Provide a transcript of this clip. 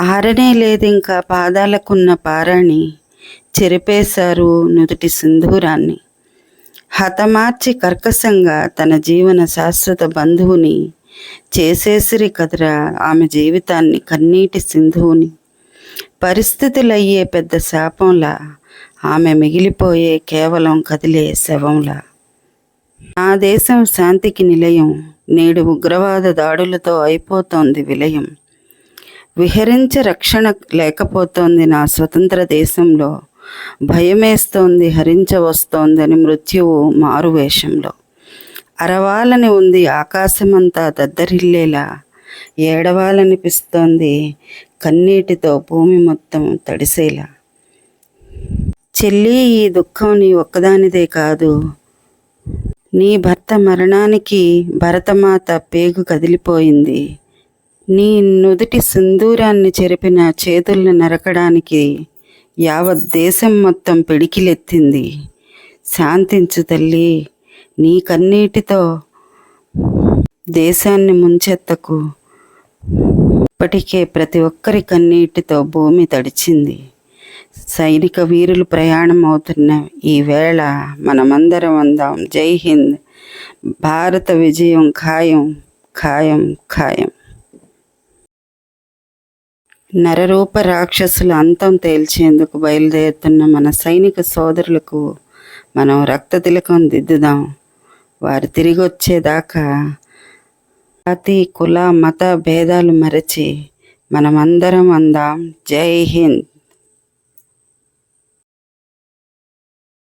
ఆరనే లేదు ఇంకా పాదాలకున్న పారాణి చెరిపేశారు నుదుటి సింధూరాన్ని. హతమార్చి కర్కశంగా తన జీవన శాశ్వత బంధువుని చేసేసిరి కదరా ఆమె జీవితాన్ని కన్నీటి సింధువుని. పరిస్థితులయ్యే పెద్ద శాపంలా ఆమె మిగిలిపోయే కేవలం కదిలే శవంలా. నా దేశం శాంతికి నిలయం నేడు ఉగ్రవాద దాడులతో అయిపోతోంది విలయం. విహరించ రక్షణ లేకపోతోంది నా స్వతంత్ర దేశంలో. భయమేస్తోంది హరించ వస్తోందని మృత్యువు మారువేషంలో అరవాలని ఉంది ఆకాశమంతా దద్దరిల్లేలా. ఏడవాలనిపిస్తోంది కన్నీటితో భూమి మొత్తం తడిసేలా. చెల్లి ఈ దుఃఖం నీ ఒక్కదానిదే కాదు. నీ భర్త మరణానికి భరతమాత పేగు కదిలిపోయింది. నీ నుదుటి సింధూరాన్ని చెరిపిన చేతుల్ని నరకడానికి యావత్ దేశం మొత్తం పిడికిలెత్తింది. శాంతించు తల్లి నీ కన్నీటితో దేశాన్ని ముంచెత్తకు. ఇప్పటికే ప్రతి ఒక్కరి కన్నీటితో భూమి తడిచింది. సైనిక వీరులు ప్రయాణం అవుతున్న ఈ వేళ మనమందరం అందాం. జై హింద్. భారత విజయం ఖాయం ఖాయం ఖాయం. నరరూప రాక్షసుల అంతం తేల్చేందుకు బయలుదేరుతున్న మన సైనిక సోదరులకు మనం రక్త తిలకం దిద్దుదాం. వారు తిరిగి వచ్చేదాకా జాతి కుల మత భేదాలు మరచి మనమందరం అందాం. జై హింద్.